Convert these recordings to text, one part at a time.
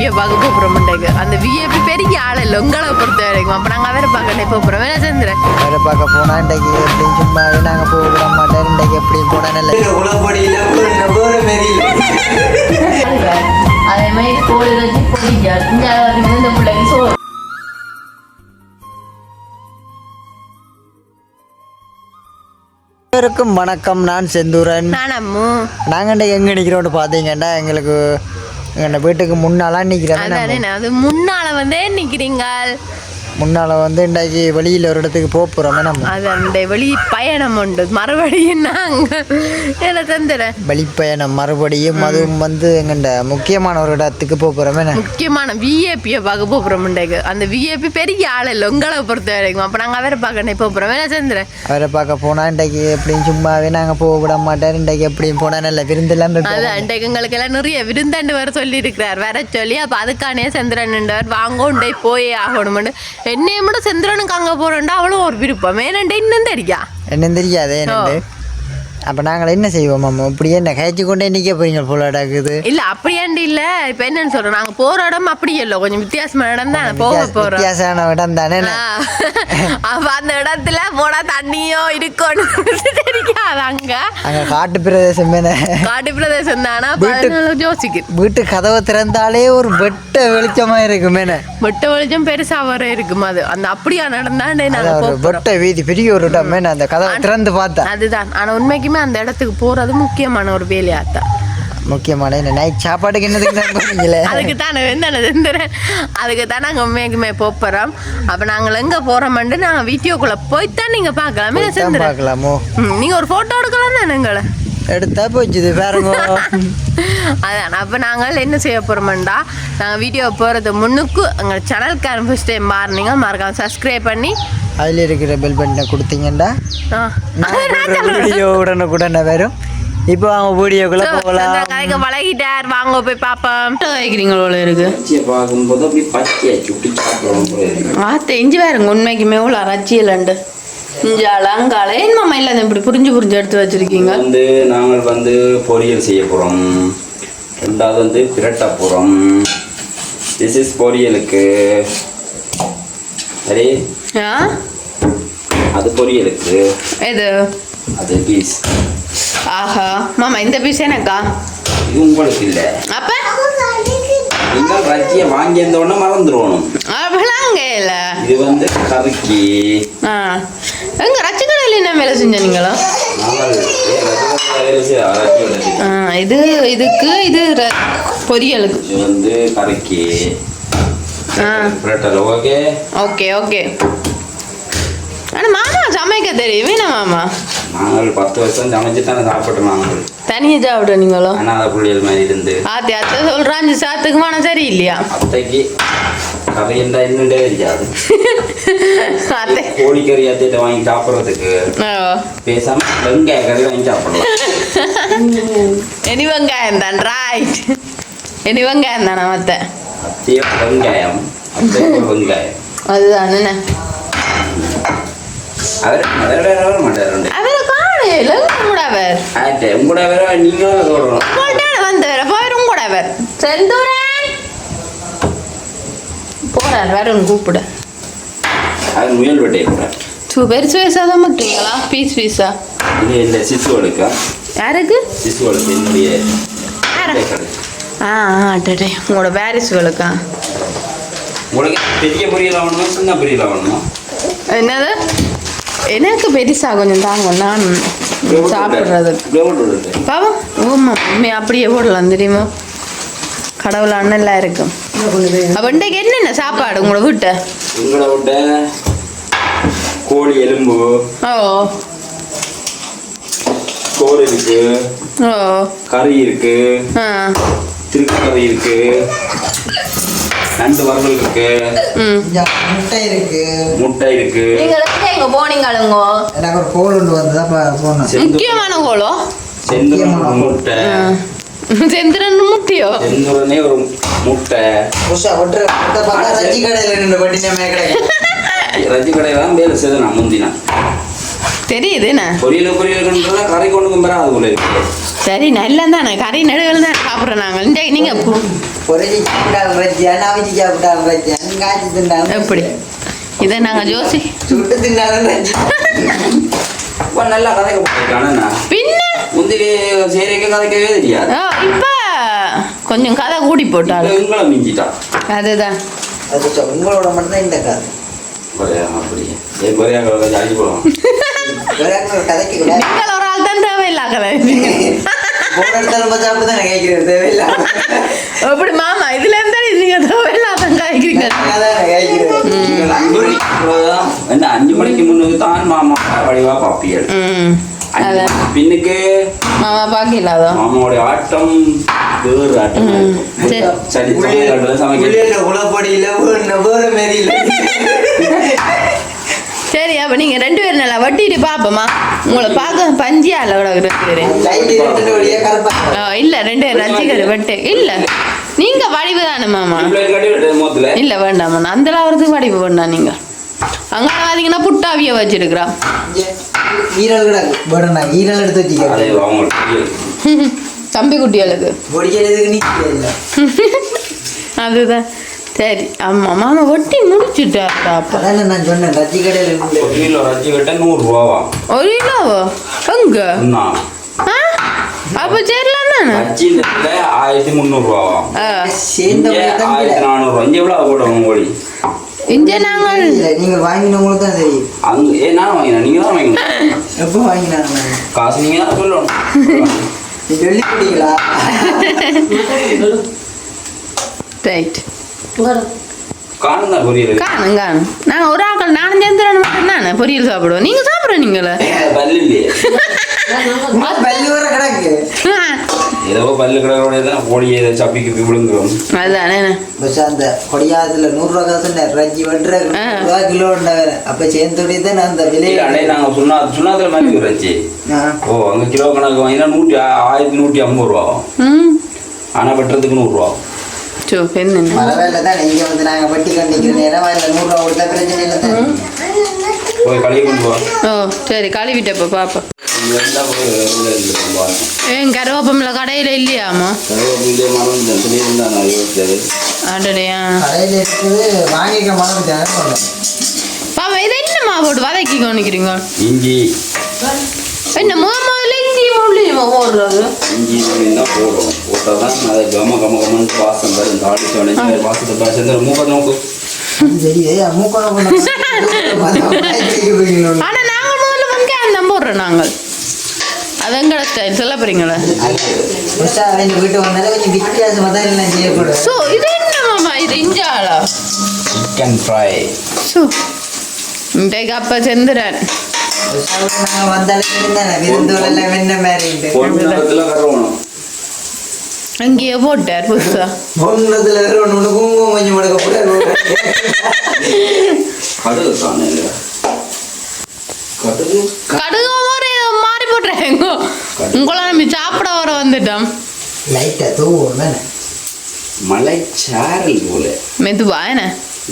விஐபியை பார்க்க போகிறோம் மண்டைக்கு அந்த விஐபி பெரிய ஆள் இல்லை உங்களை பொறுத்த வரைக்கும். அப்போ நாங்கள் அவரை பார்க்க போகிறோம் வேலை சேர்ந்துறேன் வேலை பார்க்க போனா இன்றைக்கு எப்படியும் சும்மாவே நாங்கள் போக விட மாட்டோம். இன்றைக்கு எப்படியும் போனா நல்ல வேறு அதே மாதிரி கோழி வச்சு பொடிக்காது இந்த பிள்ளைக்கு சோறு. அனைவருக்கும் வணக்கம். நான் செந்தூரன். நாங்கள் இன்றைக்கு எங்கே நிற்கிறோம்னு பார்த்தீங்கன்னா எங்களுக்கு எங்கள் வீட்டுக்கு முன்னாலாம் நிற்கிறேன் அது முன்னால வந்தே நிக்கிறீங்க. முன்னால் வந்து இன்றைக்கு வெளியில் ஒரு இடத்துக்கு போக போகிறோமே நம்ம அது அந்த வெளி பயணம் உண்டு. மறுபடியும் நாங்க என்ன தந்துடுறேன் வெளிப்பயணம் மறுபடியும் அதுவும் வந்து எங்கண்ட முக்கியமான ஒரு இடத்துக்கு போக போகிறோமே முக்கியமான விஏபியை பார்க்க போகிறோம் மண்டைக்கு அந்த விஏபி பெரிய ஆள் இல்லை உங்களை பொறுத்த வரைக்கும். அப்போ நாங்கள் அவரை பார்க்க போகிறோம் வேலை சேர்ந்துறேன் அவரை பார்க்க போனால் இன்றைக்கு எப்படியும் சும்மாவே நாங்கள் போக விட மாட்டோம் இன்றைக்கு எப்படியும் போனால் நல்ல விருந்தெல்லாம் அது வைப்போம். அண்டைக்கு எங்களுக்கு எல்லாம் நிறைய விருந்தாண்டு வர சொல்லியிருக்கிறார். வர சொல்லி அப்போ அதுக்கானே சந்திரன்ண்டவர் வாங்க உண்டை போயே ஆகணும்னு. என்னைய மட்டும் சந்திரனுக்கு அங்கே போகிறோண்டா அவ்வளோ ஒரு விருப்பம் ஏனண்டே இன்னும் தெரியா என்னன்னு தெரியாது என்னண்டு அப்போ நாங்கள் என்ன செய்வோம் மாமா இப்படியே என்ன கழிச்சு கொண்டே நிற்க போறீங்க போல இருக்குது இல்ல அப்படியாண்டு இல்ல? இப்ப என்னன்னு சொல்றோம் நாங்க போற இடம் அப்படி இல்ல. கொஞ்சம் வித்தியாசமான இடம் தான். போக போறோம். வித்தியாசமான இடம் தானே. அப்ப அந்த இடத்துல போனா தண்ணியோ இருக்கணும் தெரியாது அங்க. அங்கே காட்டு பிரதேசம் மேலே காட்டு பிரதேசம் தானா? ஜோசிக்கு. வீட்டு கதவை திறந்தாலே ஒரு வெட்ட வெளிச்சமாக இருக்கும் மேலே வெட்ட வெளிச்சம் பெருசா வர இருக்கும் அது? அந்த அப்படியான இடம் தான் நாங்க அதான் ஒரு போக போறோம். வெட்ட வீதி பெரிய ஒரு இடம் அந்த கதவை திறந்து பார்த்தா. அதுதான். ஆனா உண்மைக்குமே அந்த இடத்துக்கு போறது முக்கியமான ஒரு வேலையாத்தான். முக்கியமான என்ன? நைட் சாப்பாட்டுக்கு என்னதுக்கு தான் அதுக்கு தான் வெந்தனதுந்துறேன் அதுக்கு தான் நாங்கள் உண்மைக்குமே போகிறோம் அப்போ நாங்கள் எங்கே போகிறோம்ட்டு நாங்கள் வீடியோக்குள்ளே போய்த்தான் நீங்கள் பார்க்கலாமே. தான் சேர்ந்துறேன் பார்க்கலாமோ? நீங்கள் ஒரு ஃபோட்டோ எடுக்கலாம் தானே எங்களை எடுத்தா போச்சுது பாருங்க. அதான் அப்போ நாங்கள் என்ன செய்ய போகிறோம்டா நாங்கள் வீடியோ போகிறது முன்னுக்கு எங்கள் சேனலுக்கு ஃபஸ்ட் டைம் மாறினீங்க மறக்காம சப்ஸ்கிரைப் பண்ணி. அதில் இருக்கிற பெல் பட்டனை. நான் வீடியோ உடனுக்குடனே வரும்? இப்போ அவங்க வீடியோக்குள்ளே போகலாம். கதைக்க பழகிட்டார். வாங்க போய் பார்ப்போம். வைக்கிறீங்களோ இருக்கு? பச்சையை பார்க்கும்போது அப்படி பச்சையை சுட்டி சாப்பிடுவோம் போல இருக்கு. ஆ தெரிஞ்சு வேறுங்க உண்மைக்குமே இவ்வளோ ரச்சியலண்டு இங்கே அலங்கால ஏன் மாமா இல்லை இப்படி புரிஞ்சு புரிஞ்சு எடுத்து வச்சிருக்கீங்க? வந்து நாங்கள் வந்து பொரியல் செய்ய போகிறோம் ரெண்டாவது வந்து பிரட்ட போகிறோம் திஸ் இஸ் பொரியலுக்கு. சரி ஆ? அது பொரியலுக்கு. இது அது பீஸ் ஆஹா. மாமா இந்த பீஸ் எனக்கா? இது உங்களுக்கு இல்லை. அப்ப? நீங்கள் ரச்சியை வாங்கி அப்படிலாங்க இல்ல இது வந்து கறிக்கு ஆ. எங்க ரச்சி கடையில் என்ன வேலை செஞ்சீங்களா நாங்கள் இது இதுக்கு இது பொரியலுக்கு. வந்து பிரட்டல் ஓகே ஓகே ஓகே. ஆனால் மாமா சமைக்க தெரியும். என்ன மாமா? நாங்கள் பத்து வருஷம் சமைச்சு தானே சாப்பிட்டோம் நாங்கள். தனியாக சாப்பிட நீங்களோ? அனாத புள்ளியல் மாதிரி இருந்து. ஆத்தி அத்தை சொல்கிறான் அஞ்சு சாத்துக்கு மனம் சரி இல்லையா அத்தைக்கு கறி என்ன என்னண்டே தெரியாது அத்தை கோழிக்கறி அத்தைகிட்ட வாங்கி சாப்பிட்றதுக்கு பேசாம வெங்காய கறி வாங்கி சாப்பிடலாம் இனி வெங்காயம் தான் ரைட் வெங்காயம் தானே மத்த அத்தையோ வெங்காயம் அதுதான் என்ன அவர் அவர் வேற வர மாட்டார் அவரை காணையில கூட அவர் ஆயிட்டு உங்களோட வேற நீங்களும் சொல்றோம் போட்டான வந்தவர் அவர் செந்தூரன் போறார் வரும் கூப்பிட. அவர் முயல் வெட்டையை கூட. டூ பெருசு வயசாக தான் மாட்டீங்களா? பீஸ் பீஸா? இது இந்த சிசுவலுக்கா? யாருக்கு? சிசுவலுக்கு என்னுடைய. ஆ ஆ டே உங்களோட பேரிஸ்களுக்கா உங்களுக்கு பெரிய பொரியல் ஆகணுமா சின்ன பொரியல் ஆகணுமா என்னது? எனக்கு பெருசா கொஞ்சம் தாங்க நான் இருக்கு பாவம் ஓமா மம்மி அப்படியே போடலாம் தெரியுமா? கடவுள் அண்ணெல்லாம் இருக்கும் அப்போ இன்றைக்கு என்னென்ன சாப்பாடு உங்களோட வீட்டை? உங்களை விட்ட கோழி எலும்பு ஓ. சோறு இருக்கு ஓ. கறி இருக்கு ஆ. திருக்கு கறி இருக்கு நண்டு வறுவல் இருக்கு முட்டை இருக்கு. முட்டை இருக்கு. நீங்கள் எங்கே போனீங்களுங்கோ? எனக்கு ஒரு கோல் ஒன்று வந்ததா போனோம் முக்கியமான கோலோ? செந்துரன் முட்டை. செந்திரன் முட்டியோ செந்துரனே ஒரு முட்டை. புதுசா ஒட்டுற. முட்டை பார்த்தா ரஜி கடையில் நின்று பட்டினமே கிடைக்கும் ரஜி கடையில் தான் வேலை செய்து நான் முந்தினா. தெரியுது என்ன? பொரியல் பொரியல் கறி கொண்டு கும்பரா அது போல இருக்கு. சரி நல்லா தானே கறி நடுவில் தான் சாப்பிட்றோம் நாங்கள். தின்னாலும் எப்படி? இதை நாங்கள் ஜோசி சுட்டு தின்னாலும் நல்லா கதைக்க போயிருக்கானே பின்ன முந்திரி சேரிக்கு கதைக்கவே தெரியாது ஆ, இப்ப கொஞ்சம் கதை கூடி போட்டாலும் உங்களை மிஞ்சிட்டான் அதுதான். உங்களோட மட்டும்தான் இந்த கதை. அப்படியே ஏ கொரியா கதை நீங்கள் ஒரு ஆள் தான் தேவையில்லா கதை எப்படி மாமா இதுல இருந்தா நீங்க தேவையில்லாதான் காய்க்கிறீங்க. என்ன அஞ்சு மணிக்கு முன்னுக்கு தான் மாமா வடிவா பாப்பியல். பின்னுக்கு மாமா பாக்கலாதோ? மாமாவுடைய ஆட்டம் வேறு ஆட்டம் சரி. சரி சமையல் சமைக்க உள்ளே குளப்படியில் வேற மாரி இல்லை சரி அப்ப நீங்க ரெண்டு பேரும் நல்லா வட்டிட்டு பாப்போமா உங்களை பார்க்க பஞ்சியா இல்ல விட இல்ல ரெண்டு பேரும் ரசிகர் வெட்டு. இல்ல. நீங்க வடிவு தானே மாமா? இல்ல வேண்டாம் அந்த வரதுக்கு வடிவு வேண்டாம் நீங்க. அங்க பாத்தீங்கன்னா புட்டாவிய வச்சிருக்கிறா. ஈரல் கிடக்கு போடணா ஈரல் எடுத்து தெரியாது. தம்பி இல்லை. அதுதான். சரி ஆமா மாமா வட்டி முடிச்சுட்டாருடா அப்ப. நான் சொன்னேன் ரஜி கடையில் இருந்து ஒரு கிலோ ரச்சி கட்ட நூறு ரூபாவா? ஒரு கிலோவோ? எங்க? அப்ப சரிலாம் தானே இடத்துல ஆயிரத்தி முந்நூறு ரூபாவா? ஆ. சேர்ந்த ஆயிரத்தி நானூறு இங்க எவ்வளவு போடுவோம் கோழி? இங்க நாங்கள் இல்லை நீங்கள் வாங்கினவங்களுக்கு தான் தெரியும். அங்க ஏ நான் வாங்கினேன் நீங்க தான் வாங்கினேன் எப்போ வாங்கினாங்க? காசு நீங்க தான் சொல்லணும். நீ சொல்லி கொடுங்களா ரைட் காணும் தான் பொரியல். காணும் காணும். நாங்கள் ஒரு ஆக்கள் நானும் சேர்ந்துடணும் மட்டும் தானே பொரியல் சாப்பிடுவோம். நீங்கள் சாப்பிட்றோம் நீங்களே பல்லு இல்லையே. பல்லு வர கிடக்கு ஏதோ பல்லு கிடக்கோட தான் கோழியை ஏதோ சப்பிக்கு விழுங்குறோம். அதுதானே பஸ் அந்த கொடியாதுல நூறுரூவா காசு ரஜி வட்டுற. ரூபா கிலோ அப்போ சேர்ந்தோடய தான் அந்த விலை அண்ணே நாங்க சொன்னா சொன்னாதுல மாதிரி ஆ. ஓ அங்க கிலோ கணக்கு வாங்கினா நூற்றி ஆயிரத்தி நூற்றி ஐம்பது ரூபா ஆகும். ம் ஆனா வெட்டுறதுக்கு நூறுரூவா பரவாயில்ல தான் இங்கே வந்து நாங்கள் வட்டி கண்டிக்கிற நேரம் அதில் நூறுரூவா கொடுத்தா பிரச்சனை இல்லை தான் போய் கழுவி கொண்டு வா ஓ சரி கழுவிட்டப்ப பாப்பா ஏன் கருவேப்பமில்ல கடையில் இல்லையாமா கருவேப்பிலை யோசிச்சது கடையில் இருக்குது வாங்கிக்க மனம் பாப்பா இது வதக்கி கவனிக்கிறீங்க இஞ்சி என்ன முத முதல்ல இஞ்சி முள்ளியுமா போடுறது? இஞ்சி தான் போடுறோம் போட்டால் தான் அது கம கம கமன்னு வாசம் வரும் தாளிச்சு உடனே வாசத்தை பார்த்து மூக்க நோக்கு சரி மூக்கம் ஆனா நாங்கள் முதல்ல வெங்காயம் தான் போடுறோம் நாங்கள். அது எங்கட ஸ்டைல் சொல்ல போறீங்களா வீட்டு வந்தாலும் கொஞ்சம் வித்தியாசமாக தான் எல்லாம் செய்யக்கூடாது. ஸோ இது என்னமாம்மா இது இஞ்சாளா சிக்கன் ஃப்ரை ஸோ இன்றைக்கு அப்பா செந்துறேன் அங்கேயே போட்டார் புதுசா. பொங்கலத்தில் வேறு ஒன்று ஒன்று குங்குமம் கொஞ்சம் முடக்கப்படாது கடுகு தானே இல்லை கடுகு? கடுகு போட்டுறேங்க உங்களை நம்ம சாப்பிட வர வந்துட்டோம். லைட்டாக தூவும் தானே மலைச்சாரல் போல. மெதுவா என்ன?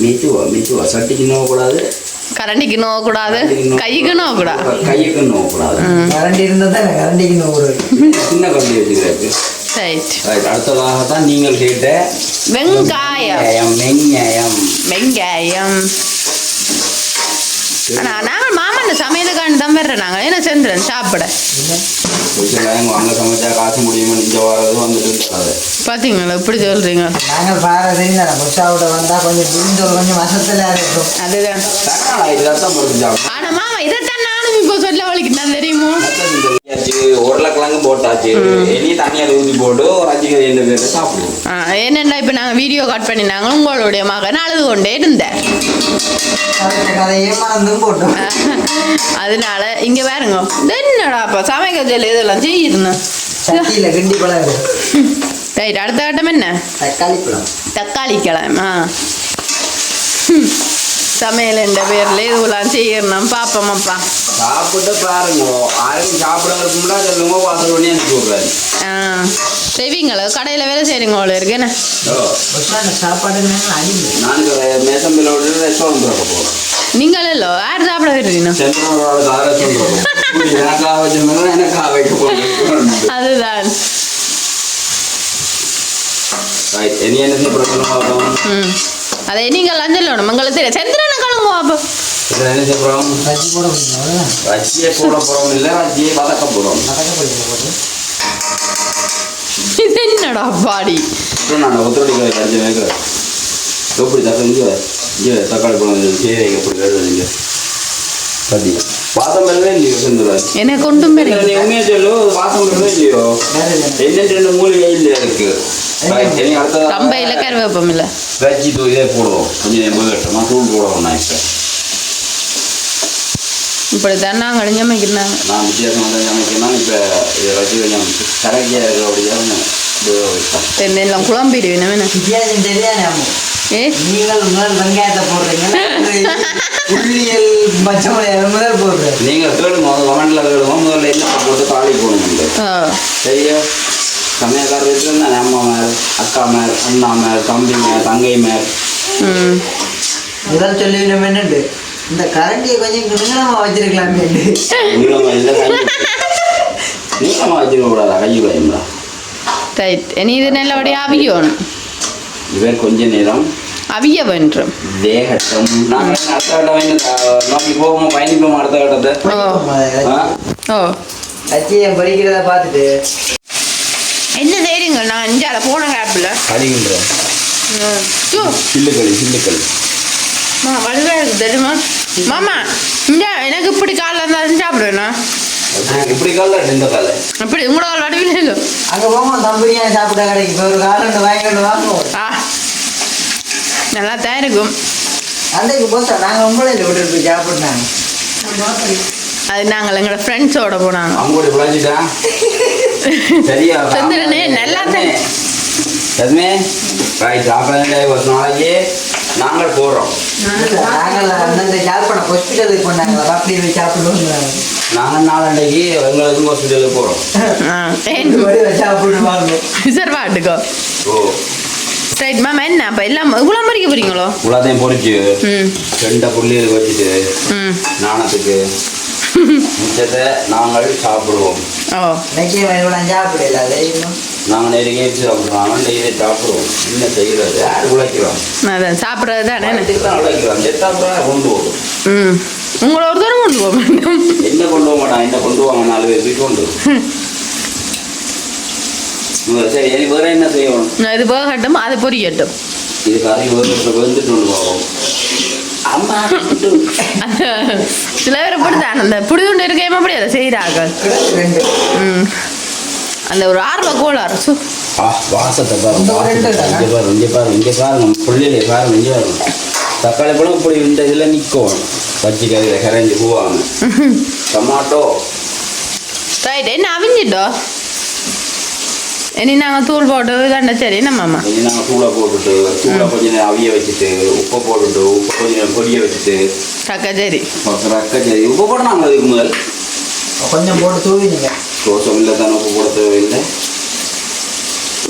மெதுவா மெதுவா. சட்டிக்கு நோகக்கூடாது கரண்டிக்கு நோக்கூடாது கைக்கு நோக்கூடாது கையுக்கு நோகக்கூடாது கரண்டி இருந்தால் தானே கரண்டிக்கு நூறு சின்ன கம்பி வச்சுக்கிறாரு. ரைட். ரைட் அடுத்ததாக தான் நீங்கள் கேட்ட வெங்காயம். வெங்காயம் வெங்காயம். நாங்கள் மாமன் சமையலுக்காண்டி தான் வர்றோம் நாங்கள் என்ன செந்துறேன் சாப்பிட. பார்த்தீங்களா இப்படி சொல்றீங்க. நாங்கள் பாரதி புஷாவோட வந்தால் கொஞ்சம் கொஞ்சம் வசத்தில் இருக்கும். அதுதான். தக்காளி இதில் தான் பொறுத்து சாப்பிடும் ஆனா மாமா நானும் இப்போ சொல்ல வலிக்கிட்டேன் தெரியுமோ? உருளைக்கிழங்கு போட்டாச்சு. இனி தண்ணியில் ஊற்றி போட்டு ஒரு அஞ்சு இந்த பேர் சாப்பிடுவோம். ஆ, என்னென்னா இப்போ நாங்கள் வீடியோ கட் பண்ணினாங்க உங்களுடைய மகன் அழுது கொண்டே இருந்தேன் அதனால இங்கே பாருங்க. என்னடா அப்போ சமைக்க சொல்லி இதெல்லாம் இருக்கும் ரைட் அடுத்த கட்டம் என்ன? தக்காளி கிழமை ஆ. சமையல் என்ற பேரில் இதுவெல்லாம் செய்யணும் பாப்போமாப்பா. சாப்பிட்டு பாருங்க. யாரும் சாப்பிடறதுக்கு முன்னாடி சொல்லுங்க வாசல் பண்ணி அனுப்பி விட்றாரு ஆ செய்வீங்களா? கடையில் வேலை செய்கிறீங்களோ இருக்கு. என்ன? ஓ, புஷான சாப்பாடுக்கு நாங்கள் அடிமை நான் மேசம்பில் விட்டு ரெஸ்டாரண்ட் திறக்க போகிறேன் நீங்கள் இல்லோ யார் சாப்பிட போகிறேன் அதுதான். அதை நீங்கள் அஞ்சல் உங்களுக்கு தெரியும். சந்திரனை கழுங்க அப்போ. இதில் என்ன செய்ய போகிறோம் வச்சு போட போகிறோம் இல்லை ரஜ்ஜியை வதக்க போகிறோம் இது என்னடா பாடி நான் ஒத்துழைக்க ரஜ்ஜி வைக்கிறேன் எப்படி தக்க இங்கே இங்கே தக்காளி பழம் சீரை எப்படி இங்கே பதி பாத்தம் பெறவே இல்லையோ செந்துராஜ் எனக்கு நீ உண்மையா சொல்லு இல்லையோ வேறு எதுவும் என்ன ரெண்டு மூலிகை இல்லை இருக்கு கம்பையில் கருவேப்பம் இல்லை ரஜ்ஜி தூள் இதே போடுவோம் கொஞ்சம் நேரம் போயிட்டோம் தூள் போடுவோம் நான் இப்போ இப்படி தான் நாங்கள் சமைக்கிறாங்க நான் வித்தியாசமாக தான் சமைக்கணும் இப்போ இது ரஜ்ஜி கொஞ்சம் உபயோகிப்பேன். எல்லாம் குழம்பிடுவேன் வேணும் வித்தியாசம் தெரியாது ஏ? நீங்கள் முதல் வெங்காயத்தை போடுறீங்க உள்ளியல் பச்சை மிளகாய் முதல் போடுறேன் நீங்கள் கேளுங்க கமெண்ட்ல கேளுங்க. முதல்ல என்ன போட்டு தாளி ஆ. சரியா? சமயக்காரர் வச்சுருந்தா அம்மா மேல் அக்கா மேல் அண்ணா மேல் தம்பி மேல் தங்கை மேல். ம். முதல் சொல்லி என்னண்டு? இந்த கரண்டியை கொஞ்சம் நீளமா வச்சிருக்கலாமே. நீளமா இல்லை கை. நீளமாக வச்சுக்க கூடாதா கை பயம்டா ரைட் இனி இது நல்லபடியாக அவியணும். இவர் கொஞ்ச நேரம் அவிய வேண்டும். தேகட்டம் நாங்கள் அடுத்த கட்டம் என்ன நோக்கி போவோமா பயணிப்போம் அடுத்த கட்டத்தை? ஓ. லட்சியம் படிக்கிறத பார்த்துட்டு. என்ன செய்றீங்க? நான் அஞ்சால போன கேப்பில் ச்சோ சில்லுக்களி சில்லுக்களி. மா வலுவா இருக்கு தெரியுமா மாமா இந்த எனக்கு இப்படி காலில் இருந்தாலும் சாப்பிடுவேண்ணா இப்படி கால இந்த கால இப்படி உங்களோட கால் வடிவில் இல்லை அங்க போவோம் தம் பிரியாணி சாப்பிட்ட கடைக்கு இப்போ ஒரு காலண்டு வாங்கிட்டு வாங்குவோம் ஆ. நல்லா தான் இருக்கும். அன்றைக்கு போசா நாங்கள் உங்களே விட்டுட்டு போய் சாப்பிட்டாங்க அது நாங்கள் எங்களோட ஃப்ரெண்ட்ஸோட போனாங்க. அங்கோடி விளைஞ்சிட்டான் சரியா சந்திரனே, நல்லா தான். சாப்பிட ஒரு நாளைக்கு. நாங்கள் போகிறோம் நாங்கள் அந்தந்த யாழ்ப்பாணம் ஹாஸ்பிட்டலுக்கு போனாங்க அப்படியே சாப்பிடுவோம் நாங்கள் நாளண்டைக்கு எங்களுக்கு ஹாஸ்பிட்டலுக்கு போகிறோம் ஆ ஏன் சாப்பிட்டு வாங்க ரிசர்வாட்டுக்கோ ஓ. ரைட் மேம் என்ன? அப்போ எல்லாம் இவ்வளோ மறிக்க போறீங்களோ? இவ்வளோத்தையும் பொறிச்சு ரெண்டை புள்ளிகளுக்கு வச்சுட்டு நாணத்துக்கு. மிச்சத்தை நாங்கள் சாப்பிடுவோம். நாங்கள் நெருங்கி சாப்பிடுவாங்க டெய்லி சாப்பிடுவோம். என்ன செய்கிறது யார் உழைக்கிறோம் அதான் சாப்பிட்றது தானே உழைக்கிறோம் செத்தாப்புறம் கொண்டு போகும் ம். உங்களை ஒரு தூரம் கொண்டு போக என்ன கொண்டு போக மாட்டான்? என்ன கொண்டு நாலு பேர் போய் கொண்டு சரி வேற என்ன செய்யணும்? இது போகட்டும் அது பொரியட்டும். இது கறி வேறு வந்துட்டு கொண்டு போவோம். அந்த சில பேர் அப்படித்தான் அந்த புடிதுண்டு இருக்கையுமா அப்படி அதை செய்கிறாங்க ம். அந்த ஒரு ஆர்வ கோளாறு. சு. வாசத்தை பாருங்க. இங்கே பாருங்க இங்கே பாருங்க இங்கே பாருங்க பிள்ளைகளே பாருங்க இங்கே பாருங்க. தக்காளி பழம் இப்படி இந்த இதில் நிற்கும் பச்சை கறியில் கரைஞ்சி போவாங்க. டொமாட்டோ. ரைட் என்ன அவிஞ்சிட்டோ? இனி நாங்கள் தூள் போட்டு தண்டை சரி நம்மம்மா கொஞ்சம் நாங்கள் தூளை போட்டுட்டு தூளை கொஞ்சம் நேரம் அவிய வச்சுட்டு உப்பை போட்டுட்டு உப்பை கொஞ்சம் நேரம் பொரிய வச்சுட்டு தக்கா சரி ரக்க சரி உப்பு போடணும் அதுக்கு முதல் கொஞ்சம் போட்டு தூவிடுங்க தோசம் இல்லை தானே உப்பு போட தேவையில்லை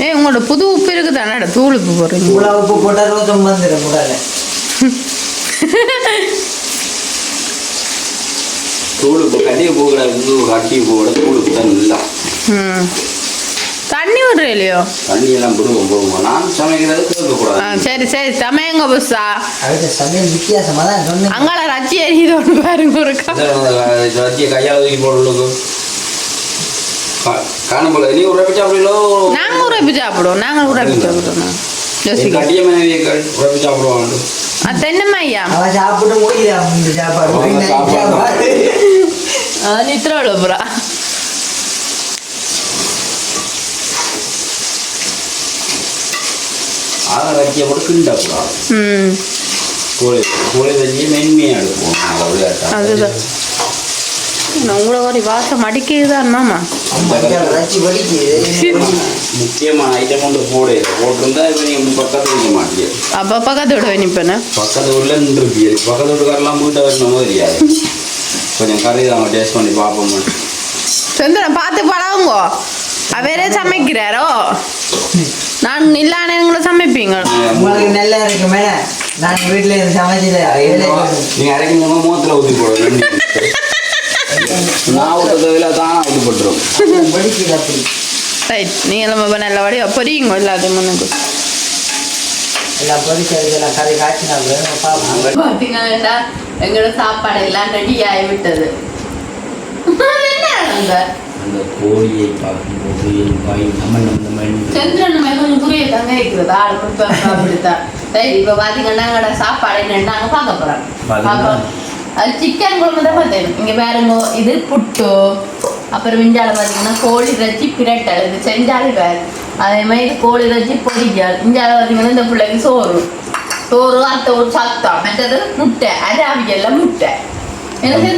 ஏ உங்களோட புது உப்பு இருக்கு தானே தூள் உப்பு போடுறீங்க இவ்வளோ உப்பு போட்டால் ரோசம் வந்துடும் உடனே தூள் உப்பு கட்டி உப்பு கூட தூள் உப்பு தான் இல்லை ம் தண்ணி விடுற இல்லையோ? தண்ணி எல்லாம் விடுவோம் போடுவோம் நான் சமைக்கிறது ஆ கேட்கக்கூடாது சரி சரி. சமயங்க புஸ்ஸா அடுத்த சமையல் வித்தியாசமாக தான் சொன்னேன். அங்கால ரச்சி எரியுது ஒன்று பாருங்க ஒருக்கா வச்சிய கையால் தூக்கி போடுறது காணும் போல நீ உரைப்பி சாப்பிடுவீங்களோ நாங்கள் உரைப்பு சாப்பிடுவோம் நாங்கள் உரைப்பு சாப்பிடுவோம் கட்டிய மனைவியர்கள் உரைப்பி சாப்பிடுவாங்க ஐயா. சாப்பிட்டு. சாப்பாடு. நித்திர விழுப்புறா அதை வச்சிய போட்டு கிண்டக்கூடாது. ம். கோழி கோழி வச்சு மென்மையாக எடுப்போம். அதுதான். உங்களோட ஒரு வாசம் அடிக்குதுதான் மாமா. முக்கியமான ஐட்டம் கொண்டு போடு. போட்டிருந்தா இப்போ நீங்கள் பக்கத்தில் வைக்க மாட்டீங்க அப்போ பக்கத்தோட நிற்பேனே பக்கத்து ஊரில் நின்றுப்பியல் பக்கத்து வீட்டுக்காரெல்லாம் வீட்டை வரணும் தெரியாது கொஞ்சம் கறி தான் டேஸ்ட் பண்ணி பார்ப்போம். சந்திரன் பார்த்து பழகுங்கோ. அவரே சமைக்கிறாரோ? நான் இல்லானவங்களை சமைப்பீங்க உங்களுக்கு நல்லா இருக்கு மேடம். நான் வீட்டில் இருந்து சமைச்சல நீங்க அரைக்கணுமா மூத்துல ஊத்தி போடுவோம் நான் தேவையில்ல தானா ஊத்தி போட்டுரும். ரைட் நீங்கள் நம்ம நல்ல வடி பொரியுங்க எல்லாத்தையும் முன்னுக்கு. எல்லாம் எல்லாம் பார்த்தீங்கன்னா எங்களோட சாப்பாடு எல்லாம் ரெடி ஆகி விட்டது என்ன அந்த கோழியை பார்க்கும்போது என் வாய் நம்ம நம்ம சந்திரன் கொஞ்சம் புரிய தங்க இருக்கிறது அப்படித்தான் சரி இப்போ பார்த்தீங்கன்னா எங்களோட சாப்பாடு என்னன்னு நாங்கள் பார்க்க போகிறோம் அது சிக்கன் குழம்பு தான் பார்த்தேன். இங்கே பாருங்க இது புட்டு. அப்புறம் விஞ்சால பார்த்தீங்கன்னா கோழி இறைச்சி பிரட்டல். இது செஞ்சாலே வேறு. அதே மாதிரி கோழி இறைச்சி பொரிக்கால் இஞ்சால பார்த்தீங்கன்னா இந்த பிள்ளைக்கு சோறு. சோறு அத்தை ஒரு சத்தம் மற்றது முட்டை. அது அவியல்ல முட்டை. எனக்கு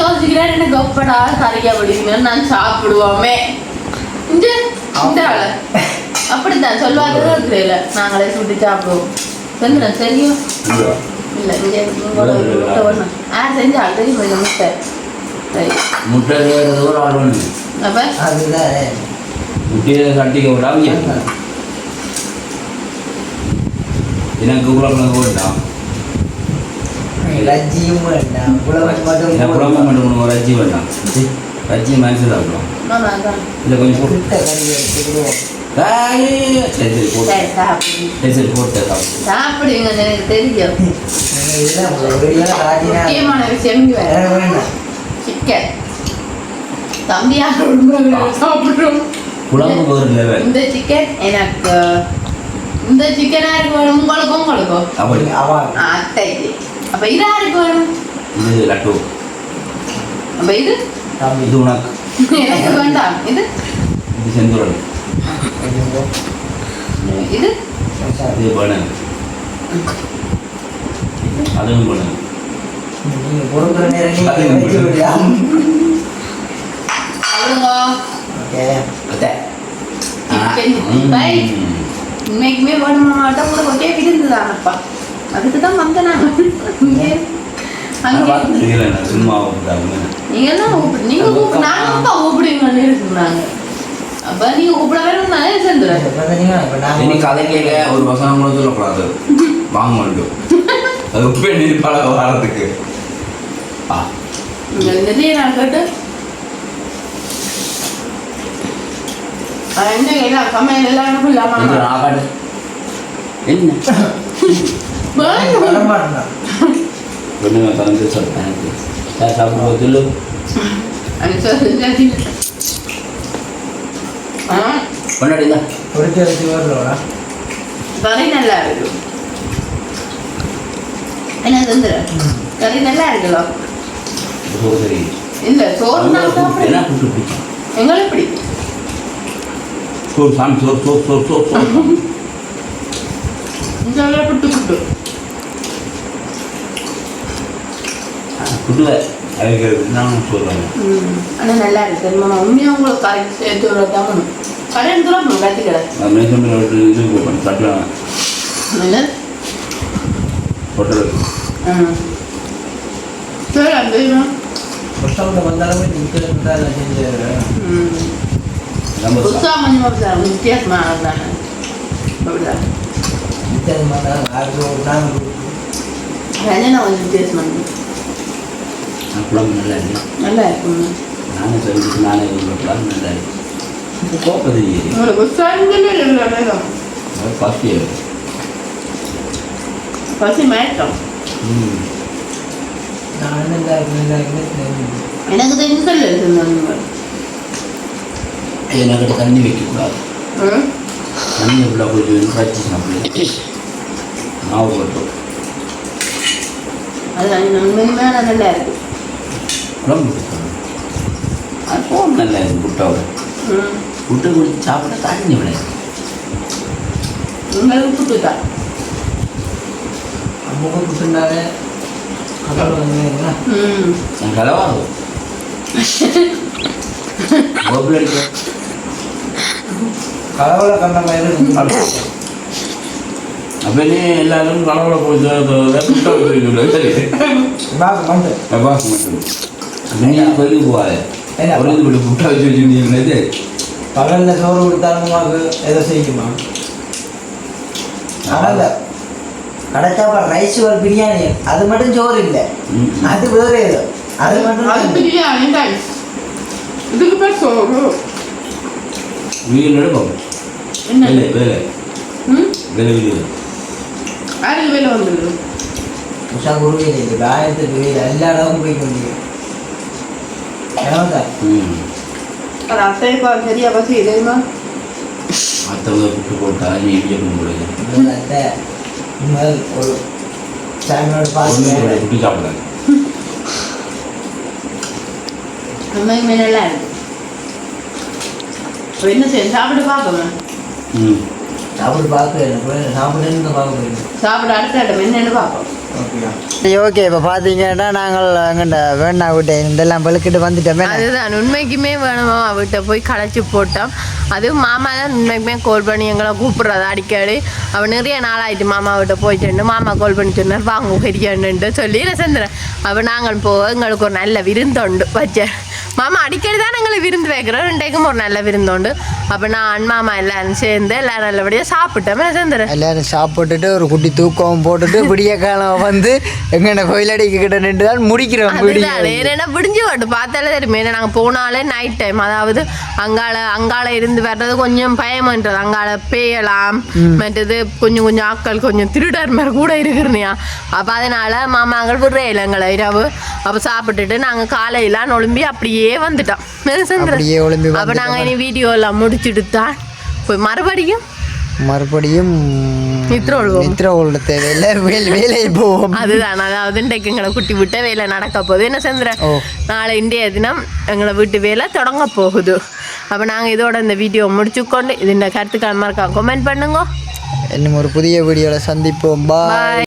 யோசிக்கிறேன் எனக்கு எப்படா சரியா பிடிக்குங்க நான் சாப்பிடுவோமே. இந்த இந்த ஆளு. அப்படித்தான் சொல்லுவாங்க இருக்கிறேன் நாங்களே சுட்டி சாப்பிடுவோம். செந்திரன் சரியும் இல்ல இங்க யார் செஞ்சா தெரியும் முட்டை. முட்டை ஒரு ஆள் ஒன்று அப்ப? அதுதான். முட்டையை கட்டிக்க விடாம எனக்கு வேண்டாம். ரஜ்ஜியும் வேண்டாம் உழவு மட்டும் ஒரு ரஜ்ஜி வேண்டாம் ரஜ்ஜி மனசு அதான் இதை கொஞ்சம் போட்டு சரி சரி போட்டு சரி சாப்பிடுங்க சரி சரி போட்டு சாப்பிடு சாப்பிடுங்க எனக்கு தெரியும் இதெல்லாம் ஒரு வீடியோ காட்டினா முக்கியமான விஷயம் இங்க வேற வேற வேண்டாம் சிக்கன் தம்பியா சாப்பிடுறோம் குழம்பு ஒரு லெவல் இந்த சிக்கன் எனக்கு இந்த சிக்கனா இருக்கு வேணும் உங்களுக்கும் உங்களுக்கும் அப்படி அத்தைக்கு அப்ப இது யாருக்கு வேணும் இது லட்டு. அப்ப இது? இது உனக்கு. எனக்கு வேண்டாம். இது? இது செந்துடன் இது? இது பனன். அதுவும் நீங்க பொறுக்கிற நேரம் இன்னைக்குமே வேணுமா மாட்டோம் கூட ஒரே விருந்துதானப்பா அதுக்கு தான் வந்தேன்? நான் அங்கே? நான் சும்மா நீங்க என்ன கூப்பிடு நீங்க கூப்பிடு நாங்க அப்பா கூப்பிடுவீங்கன்னு இருக்குறாங்க அப்ப நீங்க கூப்பிட வேணும் பார்த்தீங்கன்னா இப்போ இனி நாங்கள் கதை கேட்க ஒரு வசனம் கூட சொல்லக்கூடாது. வாங்க வேண்டும் அது உப்பே நீர் பழக நிறைய நான் கேட்டு. என்ன எல்லாம் சமையல் எல்லாம் இல்லாம என்ன? வர மாட்டேன் ஒன்றுமே கலந்து சொல்லிட்டேன் எனக்கு சார் சாப்பிடுவோம் சொல்லு கொண்டாடி தான் பொறுக்க வச்சு வரலோடா கறி நல்லா இருக்கு என்ன செந்துற கறி நல்லா இருக்குல்ல சோறு சரி இல்ல சோறு நான் என்ன சாப்பிடுறேன் கூட்டு பிடிக்கும் எங்களுக்கு பிடிக்கும் சோறு சாமி சோறு சோறு சோறு சோறு சோறு இந்த புட்டு புட்டு புட்டுவை அவைக்கிறது நான் சொல்லுவேன் ம். ஆனால் நல்லா இருக்கு தெரியுமா? உண்மையாக உங்களுக்கு கறி சேர்த்து விடத்தான் கடன் தூரம் கத்தி கடை நான் மேசம் இது போப்பேன் தட்டுவேன் என்ன? ஹோட்டலுக்கு ம். சரி வந்தாலுமே வித்தியாசமாக தானே அப்படிதான். வித்தியாசமாக கொஞ்சம் வித்தியாசமாக குழம்பு நல்லா இல்லை நல்லா இருக்கும் நானே சொல்லிட்டு நானே குழம்பு நல்லா இருக்கு இப்போ கோப்பது பசி பசி மயக்கம் எனக்கு தெரிஞ்சு சொல்லு சொன்னாங்க எனக்கு தண்ணி வைக்கக்கூடாது. தண்ணி எப்படி கொஞ்சம் காய்ச்சி சாப்பிடு. மாவு போட்டு. அது உண்மையான நல்லா இருக்கு. குழம்பு வைக்கணும். அது போகும் நல்லா ம் புட்டு குடிச்சு சாப்பிட தண்ணி விட உங்களுக்கு புட்டு தான் அம்முக்கு கொடுத்துருந்தாங்க அப்புறம் வந்து ம். என் கலவாகும் கோபுரம் அடிக்க. கலவல கண்ட மாதிரி எல்லாரும் கலவரை போய் கோயிலுக்கு போகாது என்ன? ஒரு இது போட்டு வச்சு வச்சுருந்தீங்க பகலில் சோறு கொடுத்தாலும் உமாக்கு ஏதோ செய்யுமா ஆனால் கடைச்சாப்பாடு ரைஸ் ஒரு பிரியாணி அது மட்டும் சோறு இல்லை. அது வேறு ஏதோ அது மட்டும் அது. பிரியாணி ரைஸ் இதுக்கு பேர் சோறு வீடு என்ன வேலை வேலை வேலை வீடு யாருக்கு வேலை வந்துடுது உஷா குருவியில் இருக்குது ஆயிரத்தி எட்டு வீடு எல்லா இடமும் போய் கொண்டிருக்கு சார் ம் அது அத்தைப்பா சரியா பசி தெரியுமா மற்றவங்க புட்டு போட்டா நீ இடிக்க முடியாது புட்டு சாப்பிடாது உண்மையுமே நல்லா இருக்கு அப்ப என்ன செய்ய சாப்பிட்டு பார்க்கணும் ம் சாப்பிட்டு பார்க்க சாப்பிடுன்னு சாப்பிட அடுத்த இடம் என்னன்னு பார்ப்போம் ஓகே இப்போ பார்த்தீங்கன்னா நாங்கள் எங்கள்கிட்ட வேணா விட்டு இதெல்லாம் வெளுக்கிட்டு வந்துட்டோமே அதுதான் உண்மைக்குமே வேணுமா? அவகிட்ட போய் களைச்சி போட்டோம். அதுவும் மாமா தான் உண்மைக்குமே கால் பண்ணி எங்களை கூப்பிட்றது அடிக்கடி. அவன் நிறைய நாளாயிட்டு மாமா கிட்ட போயிட்டு மாமா கால் பண்ணி சொன்னார் வாங்க ஹெரியான்ட்டு சொல்லி ரசந்திரன் அப்போ நாங்கள் போக எங்களுக்கு ஒரு நல்ல விருந்தோண்டு. வச்சேன் மாமா அடிக்கடி தான் எங்களை விருந்து வைக்கிறோம். ரெண்டைக்கும் ஒரு நல்ல விருந்தோண்டு. அப்போ நான் மாமா எல்லாரும் சேர்ந்து எல்லாரும் நல்லபடியாக சாப்பிட்டோம். ரசந்திரன் எல்லாரும் சாப்பிட்டுட்டு ஒரு குட்டி தூக்கம் போட்டுட்டு விடிய காலம் வந்து எங்கள்கிட்ட கோயிலடிக்கு கிட்ட நின்று தான் முடிக்கிறோம் என்னன்னா விடிஞ்சு வாட்டு பார்த்தாலே தெரியுமே. நாங்கள் போனாலே நைட் டைம் அதாவது அங்கால அங்கால இருந்து வர்றது கொஞ்சம் பயமன்றது. அங்கால பேயலாம். மற்றது கொஞ்சம் கொஞ்சம் ஆட்கள் கொஞ்சம் திருடர் மாதிரி கூட இருக்கிறனியா அப்போ அதனால மாமாங்கள் விடுறே இல்லைங்களா இரவு. அப்போ சாப்பிட்டுட்டு நாங்கள் காலையில நொழும்பி அப்படியே வந்துட்டோம். அப்போ. நாங்கள் இனி வீடியோ எல்லாம் முடிச்சுட்டு தான் போய் மறுபடியும். மறுபடியும் நித்திர கொள்வோம். நித்திர கொள்ள தேவையில்லை. வேலை வேலையை போவோம். அதுதான். அதாவது இன்றைக்கு எங்களை குட்டி விட்ட வேலை நடக்க போகுது. என்ன சந்திர. நாளை இன்றைய தினம் எங்களை வீட்டு வேலை தொடங்க போகுது. அப்போ நாங்கள் இதோட இந்த வீடியோ முடிச்சுக்கொண்டு இது இந்த கருத்துக்கள் மறக்காம கமெண்ட் பண்ணுங்க. இன்னும் ஒரு புதிய வீடியோவில் சந்திப்போம். பாய்